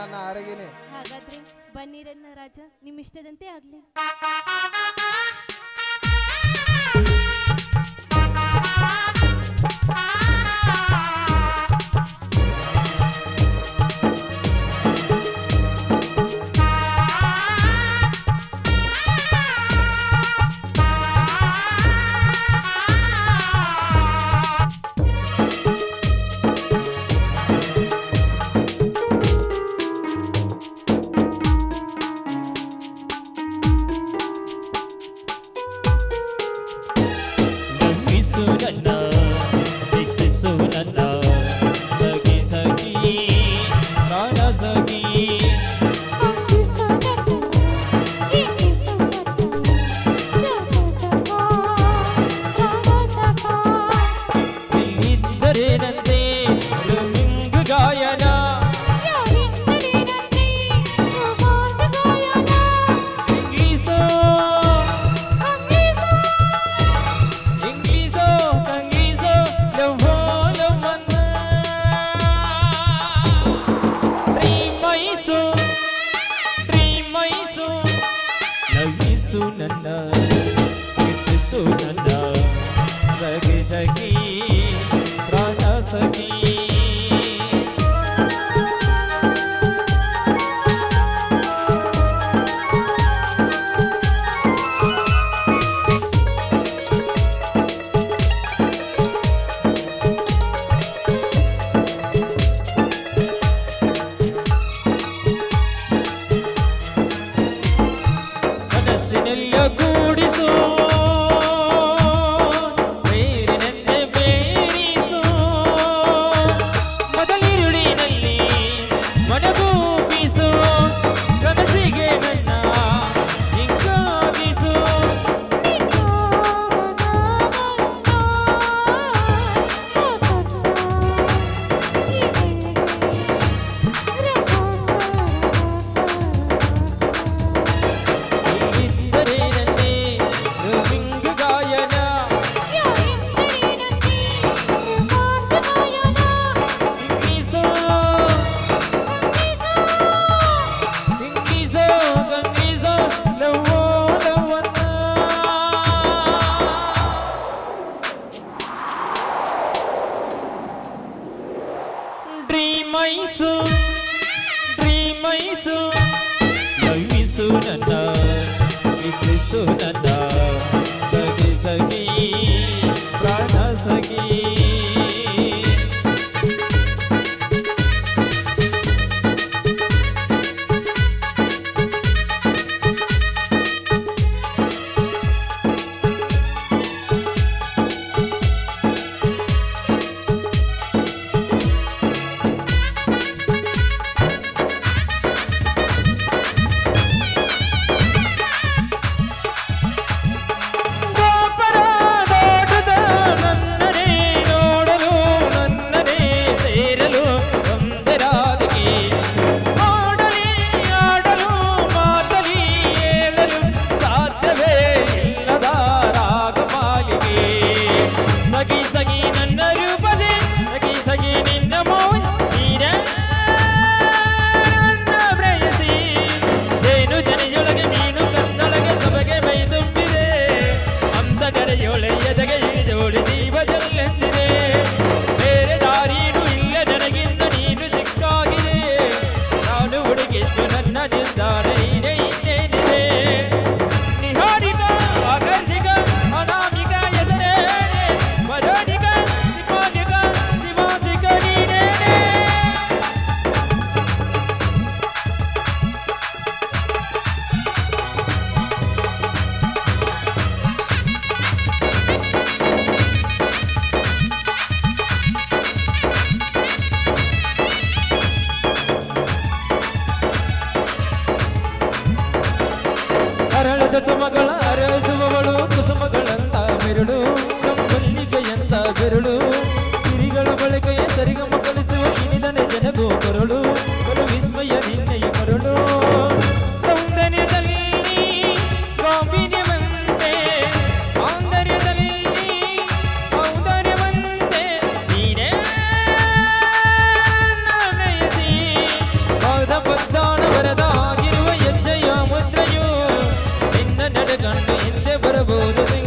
ನನ್ನ ಅರಗಿನಿ ಹಾಗಾದ್ರೆ ಬನ್ನಿರಣ್ಣ ರಾಜ ನಿಮ್ಮ ಇಷ್ಟದಂತೆ ಆಗ್ಲಿ యేసు నన్న ఇస్తూ నన్న జగి జగి ಮೈಸೂರು. ಮೈಸೂರನ್ನ ಮೈಸೂರನ್ನ பொழுதி ಅರಳದ ಸುಮಗಳ ಅರಸುವಗಳು ಕುಸುಮಗಳಂತ ಬೆರಳು. ಕಮ್ಮಲ್ಲಿಗೆ ಎಂತ ಬೆರಳು. ಕಿರಿಗಳ ಬಳಿಕೆಯ ಸರಿಗಮ ಕಲಿಸುವ ಇನಿದನೆ ಜನಗೂ ಕೊರಳು ವಿಸ್ಮಯ ನಿನ್ನಯ ಕೊರಳು ಮಾಡಬಹುದು